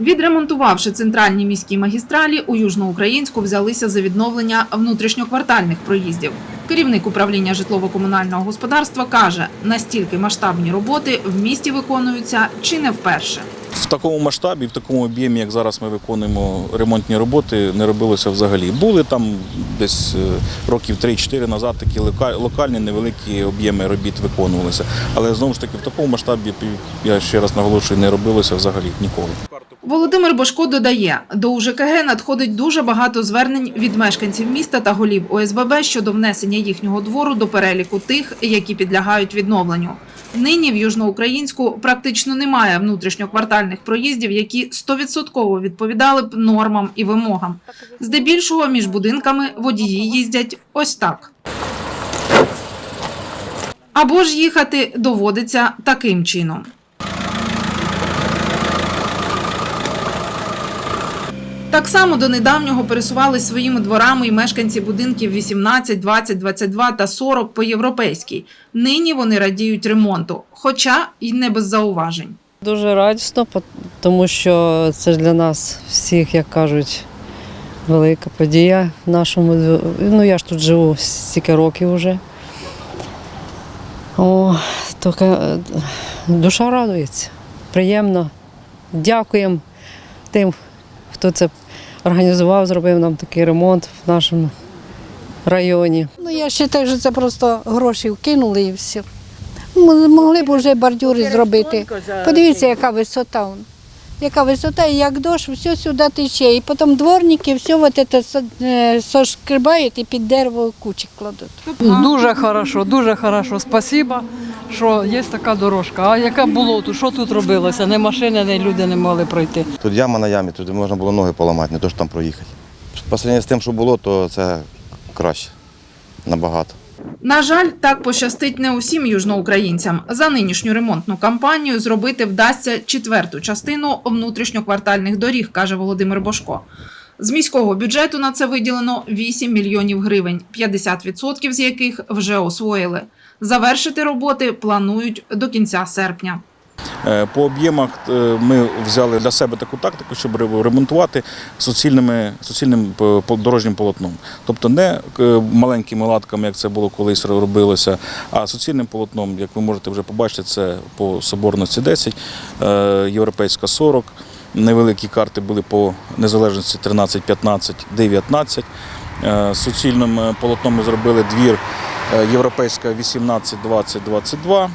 Відремонтувавши центральні міські магістралі, у Южноукраїнську взялися за відновлення внутрішньоквартальних проїздів. Керівник управління житлово-комунального господарства каже, настільки масштабні роботи в місті виконуються чи не вперше. В такому масштабі, в такому об'ємі, як зараз ми виконуємо ремонтні роботи, не робилося взагалі. Були там десь е, років 3-4 назад такі лока- локальні невеликі об'єми робіт виконувалися. Але знову ж таки в такому масштабі, я ще раз наголошую, не робилося взагалі ніколи. Володимир Бошко додає, до УЖКГ надходить дуже багато звернень від мешканців міста та голів ОСББ щодо внесення їхнього двору до переліку тих, які підлягають відновленню. Нині в Южноукраїнську практично немає внутрішньоквартальних проїздів, які 100% відповідали б нормам і вимогам. Здебільшого між будинками водії їздять ось так. Або ж їхати доводиться таким чином. Так само до недавнього пересувались своїми дворами і мешканці будинків 18, 20, 22 та 40 по європейській. Нині вони радіють ремонту, хоча й не без зауважень. Дуже радісно, тому що це ж для нас всіх, як кажуть, велика подія в нашому. Ну, я ж тут живу стільки років вже. О, тільки е, душа радується. Приємно. Дякуємо тим, хто це організував, зробив нам такий ремонт в нашому районі. Ну, я вважаю, що це просто гроші вкинули і все. Могли б вже бордюри зробити. Подивіться, яка висота. Яка висота, і як дощ, все сюди тече. І потім дворники все вот это е, сошкрибають і під дерево кучик кладуть. Дуже хорошо, дуже хорошо. Спасибо, що є така дорожка. А яке було тут? Що тут робилося? Ні машини, ні люди не могли пройти. Тут яма на ямі, тут можна було ноги поламати, не то що там проїхати. По з тим, що було, то це краще. Набагато. На жаль, так пощастить не усім южноукраїнцям. За нинішню ремонтну кампанію зробити вдасться четверту частину внутрішньоквартальних доріг, каже Володимир Бошко. З міського бюджету на це виділено 8 мільйонів гривень, 50% з яких вже освоїли. Завершити роботи планують до кінця серпня. Е, По об'ємах е, ми взяли для себе таку тактику, щоб ремонтувати суцільними, суцільним по- дорожнім полотном. Тобто не е, маленькими латками, як це було колись робилося, а суцільним полотном, як ви можете вже побачити, це по соборності 10, е, європейська 40. Невеликі карти були по незалежності 13, 15, 19. Е, Суцільним е, полотном ми зробили двір е, європейська 18, 20, 22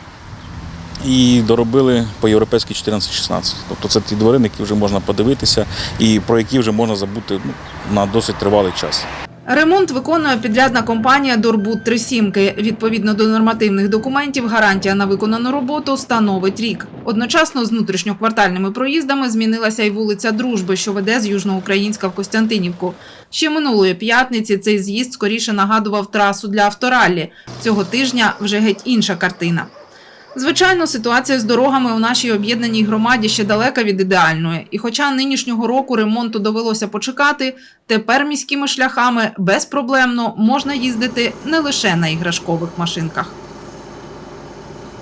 і доробили по європейській 14-16. Тобто це ті двори, на які вже можна подивитися і про які вже можна забути ну, на досить тривалий час. Ремонт виконує підрядна компанія Дорбут Трисімки. Відповідно до нормативних документів, гарантія на виконану роботу становить рік. Одночасно з внутрішньоквартальними проїздами змінилася й вулиця Дружби, що веде з Южноукраїнська в Костянтинівку. Ще минулої п'ятниці цей з'їзд скоріше нагадував трасу для автораллі. Цього тижня вже геть інша картина. Звичайно, ситуація з дорогами у нашій об'єднаній громаді ще далека від ідеальної. І хоча нинішнього року ремонту довелося почекати, тепер міськими шляхами безпроблемно можна їздити не лише на іграшкових машинках.